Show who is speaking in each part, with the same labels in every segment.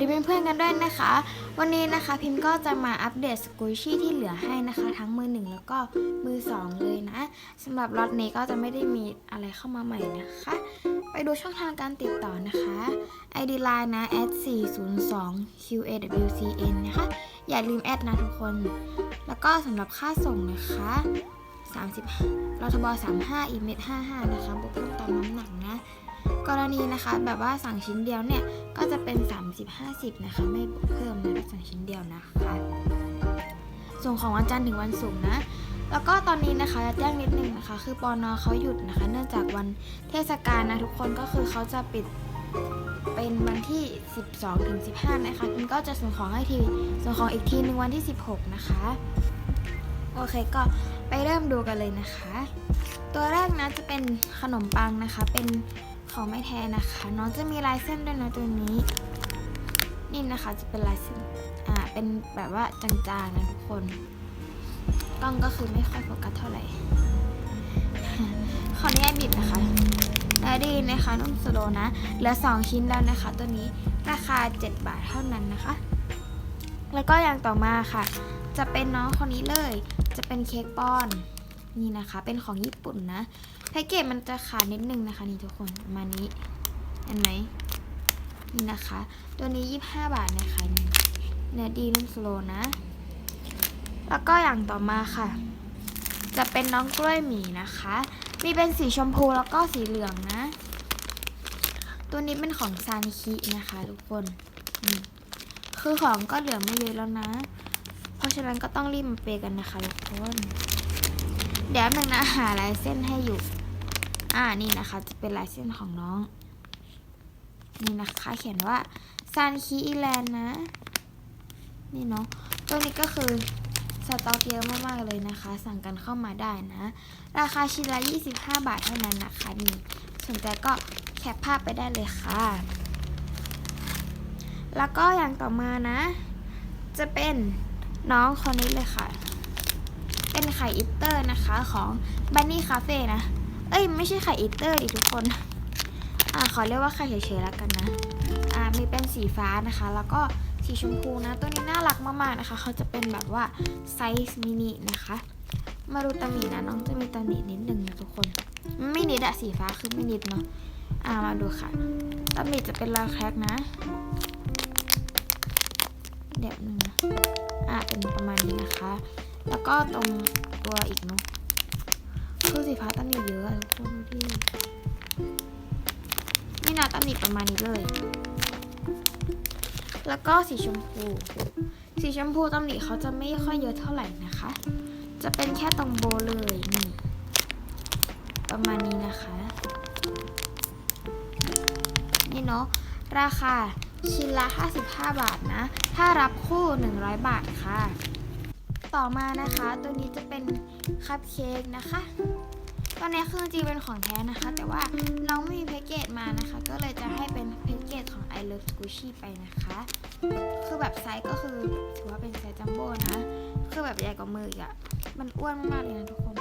Speaker 1: ดีเพื่อนๆกันด้วยนะคะ วันนี้นะคะพิมพ์ก็จะมาอัปเดตสกุยชี่ที่เหลือให้นะคะ ทั้งมือหนึ่งแล้วก็มือสองเลยนะสำหรับล็อตนี้ก็จะไม่ได้มีอะไรเข้ามาใหม่นะคะ ไปดูช่องทางการติดต่อนะคะ ID Line นะ @402 qawcn นะคะ อย่าลืมแอดนะทุกคน แล้วก็สำหรับค่าส่งนะคะ30รทบ35อีเมต55นะคะบวกเพิ่มตามน้ำหนักนะ กรณีนะคะแบบว่าสั่งชิ้นเดียวเนี่ยก็จะเป็น 30 50 นะคะ ไม่เพิ่มนะถ้าสั่งชิ้นเดียวนะคะส่งของวันจันทร์ถึงวันศุกร์นะ แล้วก็ตอนนี้นะคะจะแจ้งนิดนึงนะคะ คือปอนอเขาหยุดนะคะ เนื่องจากวันเทศกาลนะทุกคนก็คือเขาจะปิดเป็นวันที่ 12ถึง15 นะคะพิมก็จะส่งของให้ทีส่งของอีกทีหนึ่งวันที่ 16 นะคะ โอเคก็ไปเริ่มดูกันเลยนะคะ ตัวแรกนะจะเป็นขนมปังนะคะเป็น ของไม่แท้นะคะ น้องจะมีลายเส้นด้วยนะตัวนี้ นี่นะคะจะเป็นลายเส้น อ่า เป็นแบบว่าจางๆนะทุกคน กล้องก็คือไม่ค่อยโฟกัสเท่าไหร่ ขออนุญาตบิดนะคะและดีนะคะนุ่มสโลนะ เหลือ 2 ชิ้นแล้วนะคะ ตัวนี้ราคา 7 บาทเท่านั้นนะคะ แล้วก็อย่างต่อมาค่ะ จะเป็นน้องคนนี้เลย จะเป็นเค้กป้อน นี่นะคะ เป็นของญี่ปุ่นนะแพ็กเกจมันจะขาดนิดนึงนะคะ นี่ทุกคนมานี้เห็นไหมนี่นะคะ ตัวนี้ 25 บาทนะคะนี่เนื้อดีนุ่มสโลนะ แล้วก็อย่างต่อมาค่ะ จะเป็นน้องกล้วยหมีนะคะ มีเป็นสีชมพูแล้วก็สีเหลืองนะ ตัวนี้เป็นของซานิคินะคะทุกคนคือของก็เหลือไม่เยอะแล้วนะ เพราะฉะนั้นก็ต้องรีบมาเปย์กันนะคะทุกคน เดี๋ยวหนึ่งนะหาลายเส้นให้อยู่ อ่านี่นะคะ จะเป็นลายเส้นของน้อง นี่นะคะ เขียนว่าซานคีอีแลนนะ นี่เนาะตัวนี้ก็คือสต็อกเยอะมากๆเลยนะคะ สั่งกันเข้ามาได้นะ ราคาชิ้นละ 25 บาทเท่านั้นนะคะนี่สนใจก็แคปภาพไปได้เลยค่ะ แล้วก็อย่างต่อมานะ จะเป็นน้องคนนี้เลยค่ะ เป็นไข่อิตเตอร์นะคะของบันนี่คาเฟ่นะ เอ้ย ไม่ใช่ไข่อิตเตอร์ดิทุกคน อ่าขอเรียกว่าไข่เฉยๆแล้วกันนะ อ่ามีเป็นสีฟ้านะคะ แล้วก็สีชมพูนะ ตัวนี้น่ารักมากๆนะคะ เขาจะเป็นแบบว่าไซส์มินินะคะ มาดูตำหนินะน้องจะมีตำหนินิดหนึ่งนะทุกคน ไม่นิดอะสีฟ้าคือไม่นิดเนาะ อ่ามาดูค่ะตำหนิจะเป็นลายแครกนะเดี๋ยวนึงนะอ่าเป็นประมาณนี้นะคะ แล้วก็ตรงตัวอีกเนาะคือสีฟ้าตำหนิเยอะทุกคนดูดินี่นะตำหนิประมาณนี้เลย แล้วก็สีชมพู สีชมพูตำหนิเขาจะไม่ค่อยเยอะเท่าไหร่นะคะ จะเป็นแค่ตรงโบเลยนี่ประมาณนี้นะคะ นี่เนาะราคาชิ้นละ 55 บาทนะ ถ้ารับคู่ 100 บาทค่ะ ต่อมานะคะ ตัวนี้จะเป็นคัพเค้กนะคะตอนนี้คือจริงเป็นของแท้นะคะ แต่ว่าน้องไม่มีแพ็กเกจมานะคะ ก็เลยจะให้เป็นแพ็กเกจของ I Love Squishy ไปนะคะ คือแบบไซส์ก็คือถือว่าเป็นไซส์จัมโบ้นะ คือแบบใหญ่กว่ามืออีกอะมันอ้วนมากๆเลยนะทุกคน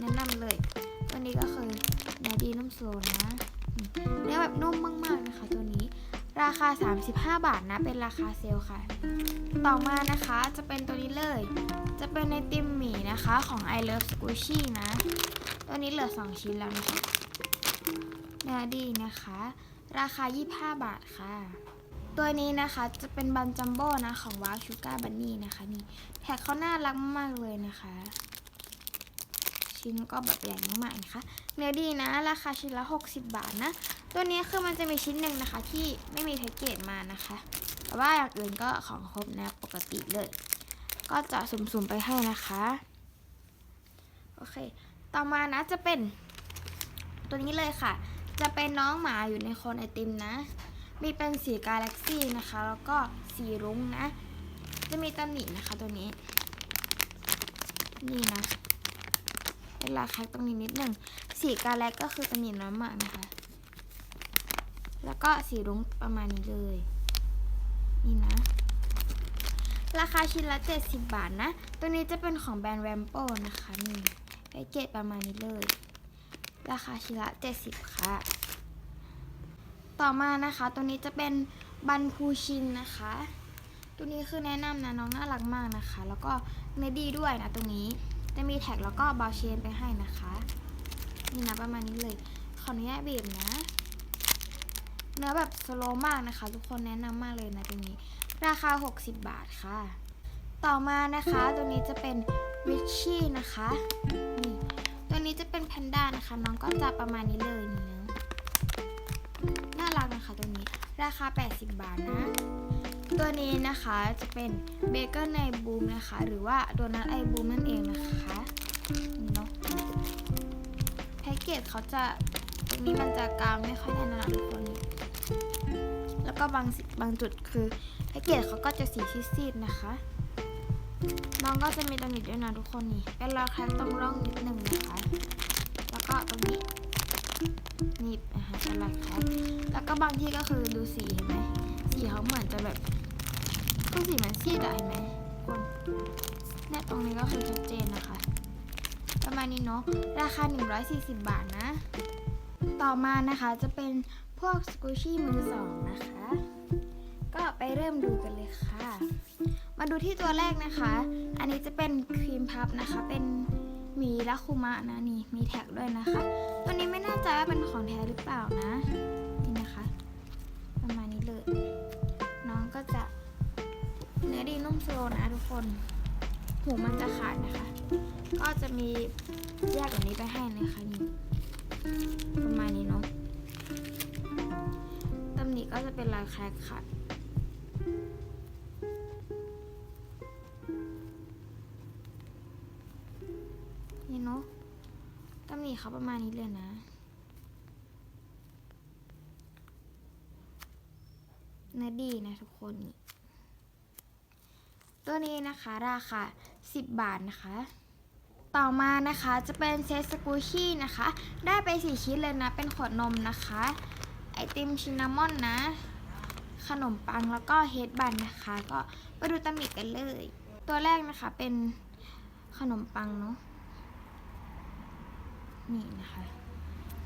Speaker 1: แนะนำเลยตัวนี้ก็คือเนื้อดีนุ่มโซนะเนื้อแบบนุ่มมากๆนะคะ ตัวนี้ ราคา 35 บาทนะ เป็นราคาเซลล์ค่ะ ต่อมานะคะจะเป็นตัวนี้เลย จะเป็นในติมหมีนะคะของ I Love Squishy นะ ตัวนี้เหลือ 2 ชิ้นแล้วนะคะเนื้อดีนะคะ ราคา 25 บาทค่ะ ตัวนี้นะคะจะเป็นบันจัมโบ้นะของว้าวชูการ์บันนี่นะคะนี่แท็กเขาน่ารักมากเลยนะคะ ชิ้นก็แบบใหญ่มากๆนะคะ เนื้อดีนะ ราคาชิ้นละ 60 บาทนะ ตัวนี้คือมันจะมีชิ้นหนึ่งนะคะ ที่ไม่มีแพ็กเกจมานะคะ แต่ว่าอย่างอื่นก็ของครบนะปกติเลย ก็จะสุ่มๆไปให้นะคะ โอเค ต่อมานะจะเป็น ตัวนี้เลยค่ะ จะเป็นน้องหมาอยู่ในโคนไอติมนะ มีเป็นสีกาแล็กซี่นะคะ แล้วก็สีรุ้งนะ จะมีตำหนินะคะตัวนี้ นี่นะ เป็นลาแคกตรงนี้นิดหนึ่ง สีกาแล็กก็คือตำหนิน้อยมากนะคะ แล้วก็สีรุ้งประมาณนี้เลย นี่นะ ราคาชิ้นละ 70 บาทนะ ตัวนี้จะเป็นของแบรนด์แรมโ o นะคะนี่แพ็กเกจประมาณนี้เลย ราคาชิ้นละ 70 ค่ะ ต่อมานะคะ ตัวนี้จะเป็นบันพูชินนะคะ ตัวนี้คือแนะนำนะน้องน่ารักมากนะคะ แล้วก็เนื้อดีด้วยนะตรงนี้ จะมีแท็กแล้วก็บาเชนไปให้นะคะ นี่นะประมาณนี้เลย ขออนุญาตบีบนะ เนื้อแบบสโลมากนะคะ ทุกคนแนะนำมากเลยนะตัวนี้ ราคา 60 บาทค่ะ ต่อมานะคะ ตัวนี้จะเป็นวิชชี่นะคะนี่ตัวนี้จะเป็นแพนด้านะคะ น้องก็จะประมาณนี้เลยนี่นะน่ารักนะคะตัวนี้ ราคา 80 บาทนะ ตัวนี้นะคะจะเป็นเบเกอร์ในบูมนะคะ หรือว่าโดนัทไอบูมนั่นเองนะคะเนาะแพ็กเกจเขาจะตรงนี้มันจะกลางไม่ค่อยแน่นนะทุกคนแล้วก็บางบางจุดคือแพ็กเกจเขาก็จะสีซีดๆนะคะ น้องก็จะมีตำหนิด้วยนะทุกคนนี่เป็นรอยแคร็กตรงร่องนิดหนึ่งนะคะ แล้วก็ตรงนี้นี่นะคะเป็นรอยแคร็กแล้วก็บางที่ก็คือดูสีเห็นไหม สีเขาเหมือนจะแบบคือสีมันซีดอะเห็นไหมคนเนี่ยตรงนี้ก็คือชัดเจนนะคะ ประมาณนี้เนาะราคา 140 บาทนะ ต่อมานะคะจะเป็นพวกสกูชี่มือสองนะคะ ก็ไปเริ่มดูกันเลยค่ะ มาดูที่ตัวแรกนะคะ อันนี้จะเป็นครีมพับนะคะเป็นมีลักคุมะนะนี่มีแท็กด้วยนะคะ ตัวนี้ไม่แน่ใจว่าเป็นของแท้หรือเปล่านะ อดีนุ่มสโลนะทุกคน หูมันจะขาดนะคะ ก็จะมีแยกแบบนี้ไปให้นะคะนี่ประมาณนี้เนาะตำหนิก็จะเป็นลายแครกค่ะนี่เนาะตำหนิเขาประมาณนี้เลยนะเนื้อดีนะทุกคนนี่ ตัวนี้นะคะราคา 10 บาทนะคะ ต่อมานะคะจะเป็นเซตสกูชี่นะคะ ได้ไปสี่ชิ้นเลยนะ เป็นขวดนมนะคะ ไอติมชินนามอนนะ ขนมปังแล้วก็เฮดบันนะคะ ก็ไปดูตำหนิกันเลย ตัวแรกนะคะเป็นขนมปังเนาะนี่นะคะ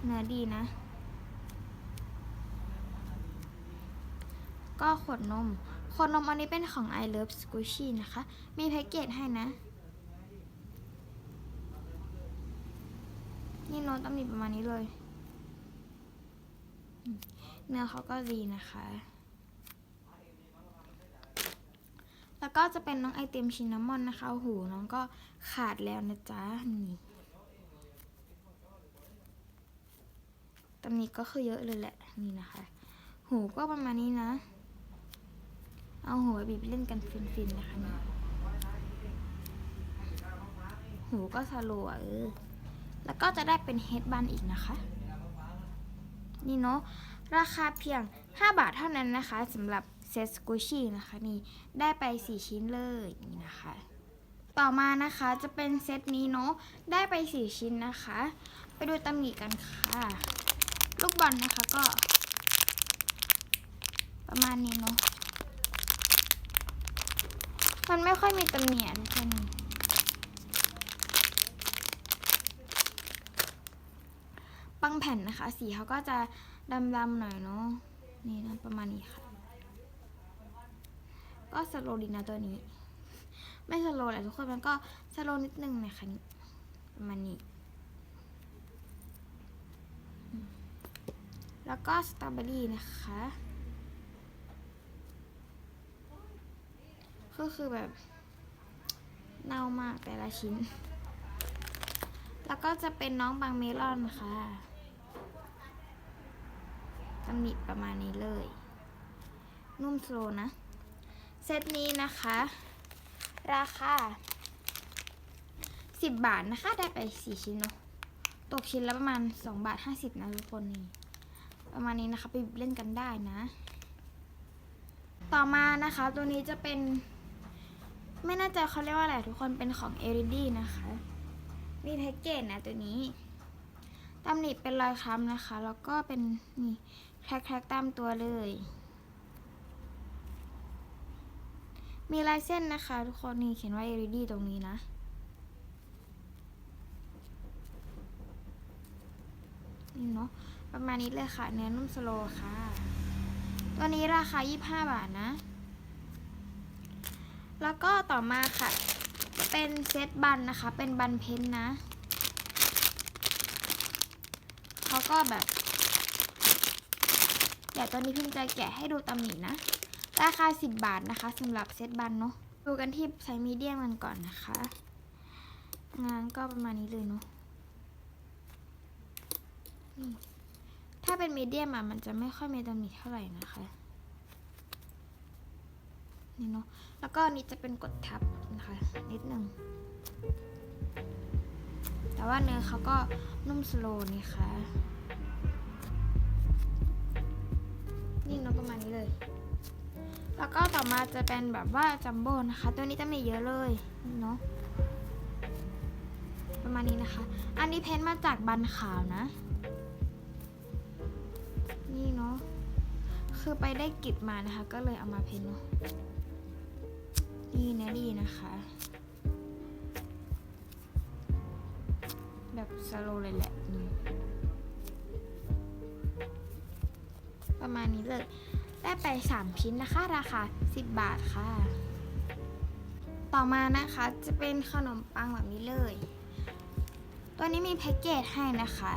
Speaker 1: เนื้อดีนะ ก็ขวดนม ขวดนมอันนี้เป็นของ I Love Squishy นะคะ มีแพ็กเกจให้นะ นี่โน้ตตำหนิประมาณนี้เลย เนื้อเขาก็ดีนะคะ แล้วก็จะเป็นน้องไอติมชินนามอนนะคะ หูน้องก็ขาดแล้วนะจ๊ะ นี่ตำหนิก็คือเยอะเลยแหละ นี่นะคะ หูก็ประมาณนี้นะ เอาหัวบีบเล่นกันฟินๆนะคะนี่หูก็สโลว์เออ แล้วก็จะได้เป็นเฮดบันอีกนะคะ นี่เนาะ ราคาเพียง 5 บาทเท่านั้นนะคะสำหรับเซตสกูชี่นะคะนี่ ได้ไป 4 ชิ้นเลยนี่นะคะ ต่อมานะคะจะเป็นเซตนี้เนาะ ได้ไป 4 ชิ้นนะคะ ไปดูตำหนิกันค่ะ ลูกบอลนะคะก็ ประมาณนี้เนาะ มันไม่ค่อยมีตำหนิอะทุกคนบางแผ่นนะคะ สีเขาก็จะดำๆหน่อยเนาะนี่นะประมาณนี้ค่ะ ก็สโลดีนะตัวนี้ ไม่สโลแหละทุกคนมันก็สโลนิดนึงนะคะนี่ประมาณนี้ แล้วก็สตรอเบอรี่นะคะ ก็คือแบบเน่ามากแต่ละชิ้น แล้วก็จะเป็นน้องบางเมลอนค่ะตำหนิประมาณนี้เลย นุ่มโซลนะ เซตนี้นะคะ ราคา10 บาทนะคะ ได้ไป 4 ชิ้นเนาะ ตกชิ้นละประมาณ 2 บาท 50 นะทุกคนนี่ ประมาณนี้นะคะ ไปเล่นกันได้นะ ต่อมานะคะ ตัวนี้จะเป็น ไม่แน่ใจเขาเรียกว่าอะไรทุกคนเป็นของเอริดี้นะคะมีแพ็กเกจนะตัวนี้ตำหนิเป็นรอยค้ำนะคะ แล้วก็เป็นนี่แคร็กๆตามตัวเลย มีลายเส้นนะคะ ทุกคนนี่เขียนว่าเอริดี้ตรงนี้นะนี่เนาะประมาณนี้เลยค่ะ เนื้อนุ่มสโลค่ะ ตัวนี้ราคา 25 บาทนะ แล้วก็ต่อมาค่ะ เป็นเซตบันนะคะ เป็นบันเพ้นนะ เขาก็แบบ เดี๋ยวตอนนี้พิมพ์จะแกะให้ดูตำหนินะ ราคา 10 บาทนะคะสำหรับเซตบันเนาะ ดูกันที่ไซส์มีเดียมกันก่อนนะคะ งานก็ประมาณนี้เลยเนาะถ้าเป็นมีเดียมอะมันจะไม่ค่อยมีตำหนิเท่าไหร่นะคะ นี่เนาะแล้วก็อันนี้จะเป็นกดทับนะคะนิดหนึ่งแต่ว่าเนื้อเขาก็นุ่มสโลว์นี่ค่ะนี่เนาะประมาณนี้เลย แล้วก็ต่อมาจะเป็นแบบว่าจัมโบ้นะคะ ตัวนี้จะมีเยอะเลยเนาะประมาณนี้นะคะ อันนี้เพ้นท์มาจากบันขาวนะ นี่เนาะ คือไปได้กิบมานะคะ ก็เลยเอามาเพ้นท์เนาะ นี่นะดีนะคะ แบบสโลเลยแหละประมาณนี้เลย ได้ไป 3 ชิ้นนะคะ ราคา 10 บาทค่ะ ต่อมานะคะจะเป็นขนมปังแบบนี้เลย ตัวนี้มีแพ็กเกจให้นะคะ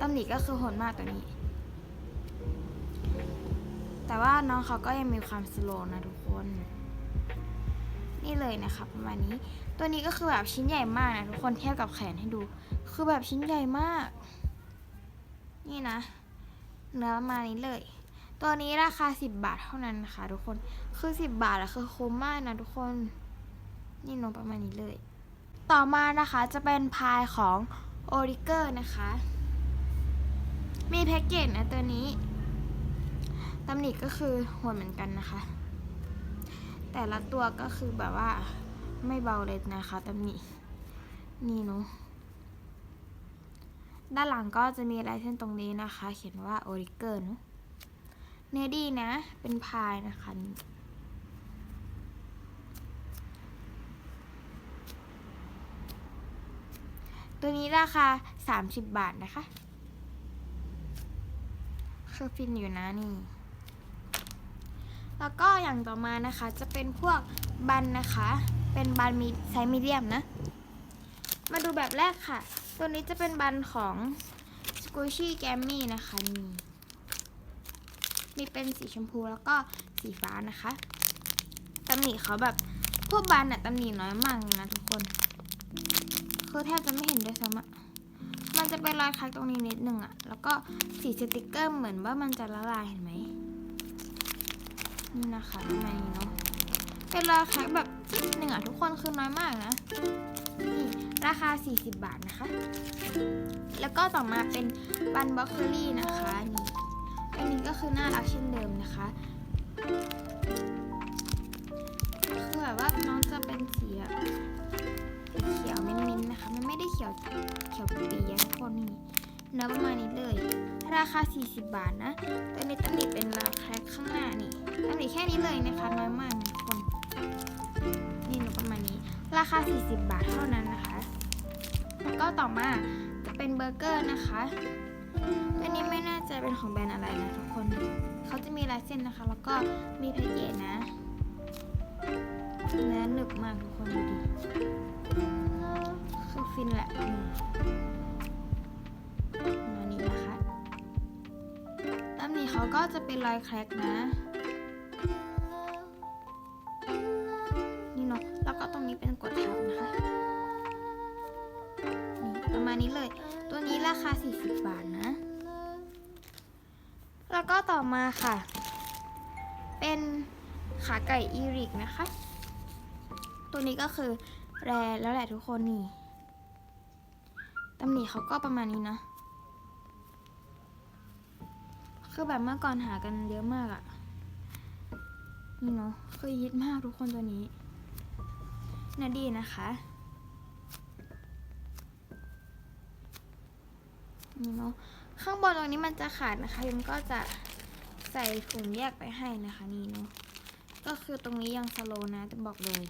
Speaker 1: ตำหนิก็คือโหดมากตัวนี้ แต่ว่าน้องเขาก็ยังมีความสโลนะทุกคน นี่เลยนะคะ ประมาณนี้ ตัวนี้ก็คือแบบชิ้นใหญ่มากนะทุกคนเทียบกับแขนให้ดู คือแบบชิ้นใหญ่มาก นี่นะ เนื้อประมาณนี้เลย ตัวนี้ราคา 10 บาทเท่านั้นนะคะ ทุกคนคือ 10 บาทอะคือคุ้มมากนะทุกคน นี่นงประมาณนี้เลย ต่อมานะคะจะเป็นพายของโอริเกอร์นะคะ มีแพ็กเกจนะตัวนี้ตำหนิก็คือโหดเหมือนกันนะคะ แต่ละตัวก็คือแบบว่าไม่เบาเลยนะคะตำหนินี่เนาะด้านหลังก็จะมีลายเส้นตรงนี้นะคะ เขียนว่าโอริเกอร์เนาะเนื้อดีนะ เป็นพายนะคะตัวนี้ราคา 30 บาทนะคะคือฟินอยู่นะนี่ แล้วก็อย่างต่อมานะคะจะเป็นพวกบันนะคะ เป็นบันมีไซส์มีเดียมนะ มาดูแบบแรกค่ะ ตัวนี้จะเป็นบันของ Squishy g a m m y นะคะนี่มีเป็นสีชมพูแล้วก็สีฟ้านะคะตำหนิเขาแบบพวกบันอะตำหนิน้อยมากเลยนะทุกคนคือแทบจะไม่เห็นด้วยซ้ำอะมันจะเป็นรอยคักตรงนี้นิดนึงอะแล้วก็สีสติกเกอร์เหมือนว่ามันจะละลายเห็นไหม นี่นะคะประมาณนี้เนาะเป็นราคาแบบหนึ่งอะทุกคนคือน้อยมากนะนี่ราคา 40 บาทนะคะ แล้วก็ต่อมาเป็นบันบล็อกเคอรี่นะคะนี่อันนี้ก็คือน่ารักเช่นเดิมนะคะคือแบบว่าน้องจะเป็นสีแบบเขียวมิ้นๆนะคะ มันไม่ได้เขียวเขียวปีอย่างทุกคนนี่เนื้อประมาณนี้เลย ราคา 40 บาทนะ ตัวนี้ตำหนิเป็นราคาข้างหน้านี่ตำหนิแค่นี้เลยนะคะ น้อยมากนะทุกคน นี่หนูประมาณนี้ ราคา 40 บาทเท่านั้นนะคะ แล้วก็ต่อมาจะเป็นเบอร์เกอร์นะคะ ตัวนี้ไม่แน่ใจเป็นของแบรนด์อะไรนะทุกคน เขาจะมีลายเส้นนะคะ แล้วก็มีแพ็กเกจนะเนื้อหนึบมากทุกคนดูดิ คือฟินแหละ ก็จะเป็นรอยแครกนะ นี่เนาะ แล้วก็ตรงนี้เป็นกดทับนะคะนี่ประมาณนี้เลย ตัวนี้ราคา 40 บาทนะ แล้วก็ต่อมาค่ะ เป็นขาไก่อีริกนะคะ ตัวนี้ก็คือแรแล้วแหละทุกคนนี่ตำหนิเขาก็ประมาณนี้นะ คือแบบเมื่อก่อนหากันเยอะมากอะนี่เนาะคือฮิตมากทุกคนตัวนี้นาดีนะคะนี่เนาะข้างบนตรงนี้มันจะขาดนะคะยมก็จะใส่ถุงแยกไปให้นะคะนี่เนาะก็คือตรงนี้ยังสโลนะจะบอกเลย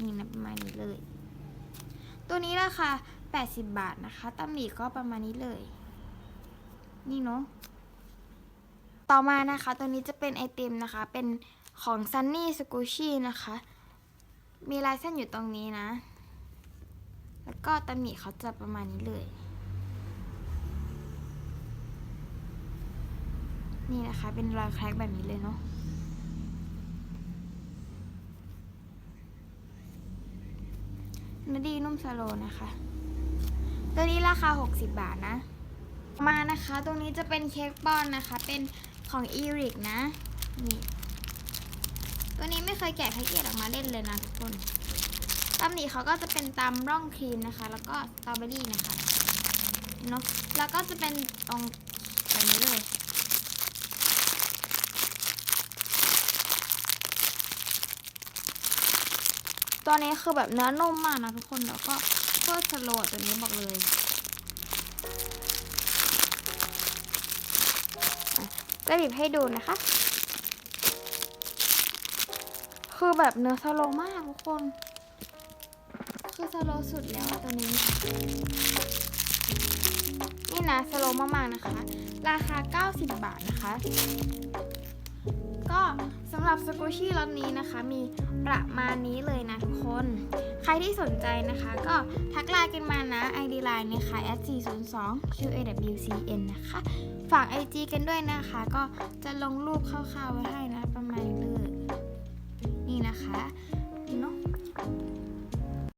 Speaker 1: นี่นะประมาณนี้เลย ตัวนี้ราคา80 บาทนะคะตำหนิก็ประมาณนี้เลย นี่เนาะต่อมานะคะตัวนี้จะเป็นไอติมนะคะ เป็นของ Sunny s q u s h y นะคะ มีลายเส้นอยู่ตรงนี้นะ แล้วก็ตำหนิเขาจะประมาณนี้เลย นี่นะคะ เป็นรอยแคร็กแบบนี้เลยเนาะนดีนุ่มสโลนะคะ ตัวนี้ราคา 60 บาทนะ มานะคะตรงนี้จะเป็นเค้กปอนนะคะ เป็นของอีริกนะนี่ตัวนี้ไม่เคยแกะแพ็กเกจออกมาเล่นเลยนะทุกคนตำหนิเขาก็จะเป็นตามร่องครีมนะคะ แล้วก็สตรอเบอรี่นะคะเนาะแล้วก็จะเป็นตรงแบบนี้เลยตัวนี้คือแบบเนื้อนุ่มมากนะทุกคนแล้วก็โคตรสโลว์ตัวนี้บอกเลย อะจะบีบให้ดูนะคะ คือแบบเนื้อสโลมากทุกคน คือสโลสุดแล้วตัวนี้ นี่นะสโลมากๆนะคะ ราคา 90 บาทนะคะ ก็สำหรับสกูชี่รถนี้นะคะ มีประมาณนี้เลยนะทุกคน ใครที่สนใจนะคะ ก็ทักไลน์กันมานะ ID line นะคะ s 4 0 2 q a w c n นะคะ ฝาก IG กันด้วยนะคะ ก็จะลงรูปคร่าวๆไว้ให้นะประมาณนี้